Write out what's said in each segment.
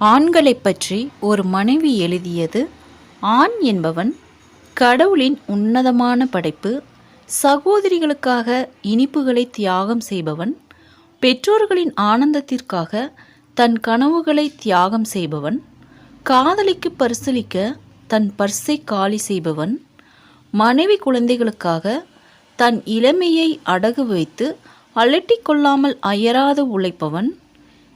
ஆண்களைப் பற்றி ஒரு மனைவி எழுதியது ஆண் என்பவன் கடவுளின் உன்னதமான படைப்பு சகோதரிகளுக்காக இனிப்புகளை தியாகம் செய்பவன் பெற்றோர்களின் ஆனந்தத்திற்காக தன் கனவுகளை தியாகம் செய்பவன் காதலிக்கு பரிசளிக்க தன் பர்ஸை காலி செய்பவன் மனைவி குழந்தைகளுக்காக தன் இளமையை அடகு வைத்து அலட்டிக்கொள்ளாமல் அயராது உழைப்பவன்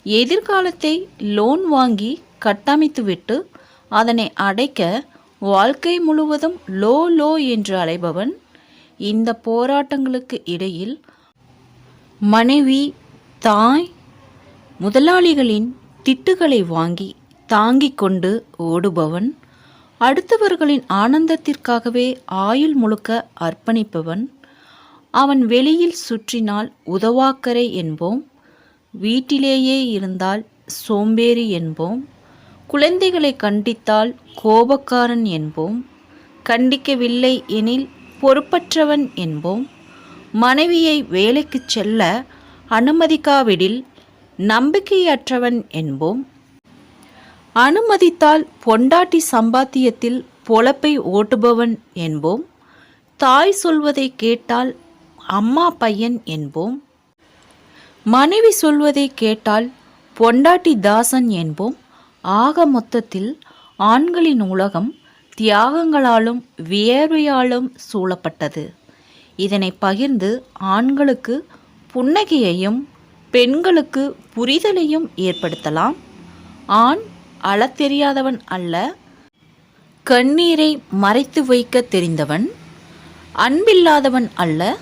எதிர்காலத்தை லோன் வாங்கி கட்டமைத்துவிட்டு அதனை அடைக்க வாழ்க்கை முழுவதும் லோ லோ என்று அலைபவன் இந்த போராட்டங்களுக்கு இடையில் மனைவி தாய் முதலாளிகளின் திட்டுகளை வாங்கி தாங்கிக் கொண்டு ஓடுபவன் அடுத்தவர்களின் ஆனந்தத்திற்காகவே ஆயுள் முழுக்க அர்ப்பணிப்பவன் அவன் வெளியில் சுற்றினால் உதவாக்கரை என்போம். வீட்டிலேயே இருந்தால் சோம்பேறி என்போம். குழந்தைகளை கண்டித்தால் கோபக்காரன் என்போம். கண்டிக்கவில்லை எனில் பொறுப்பற்றவன் என்போம். மனைவியை வேலைக்குச் செல்ல அனுமதிக்காவிடில் நம்பிக்கையற்றவன் என்போம். அனுமதித்தால் பொண்டாட்டி சம்பாத்தியத்தில் பொழப்பை ஓட்டுபவன் என்போம். தாய் சொல்வதை கேட்டால் அம்மா பையன் என்போம். மனைவி சொல்வதை கேட்டால் பொண்டாட்டி தாசன் என்போம். ஆக மொத்தத்தில் ஆண்களின் உலகம் தியாகங்களாலும் வியர்வையாலும் சூழப்பட்டது. இதனை பகிர்ந்து ஆண்களுக்கு புன்னகையையும் பெண்களுக்கு புரிதலையும் ஏற்படுத்தலாம். ஆண் அளத்தெரியாதவன் அல்ல கண்ணீரை மறைத்து வைக்க தெரிந்தவன். அன்பில்லாதவன் அல்ல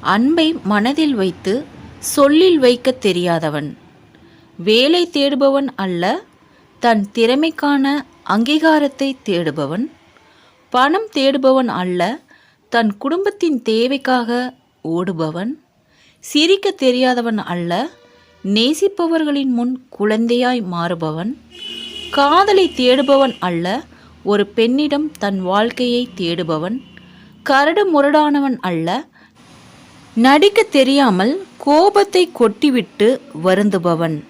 அன்பை மனதில் வைத்து சொல்லில் வைக்க தெரியாதவன். வேலை தேடுபவன் அல்ல தன் திறமைக்கான அங்கீகாரத்தை தேடுபவன். பணம் தேடுபவன் அல்ல தன் குடும்பத்தின் தேவைக்காக ஓடுபவன். சிரிக்க தெரியாதவன் அல்ல நேசிப்பவர்களின் முன் குழந்தையாய் மாறுபவன். காதலை தேடுபவன் அல்ல ஒரு பெண்ணிடம் தன் வாழ்க்கையை தேடுபவன். கரடு முரடானவன் அல்ல நடிக்க தெரியாமல் கோபத்தை கொட்டிவிட்டு வருந்துபவன்.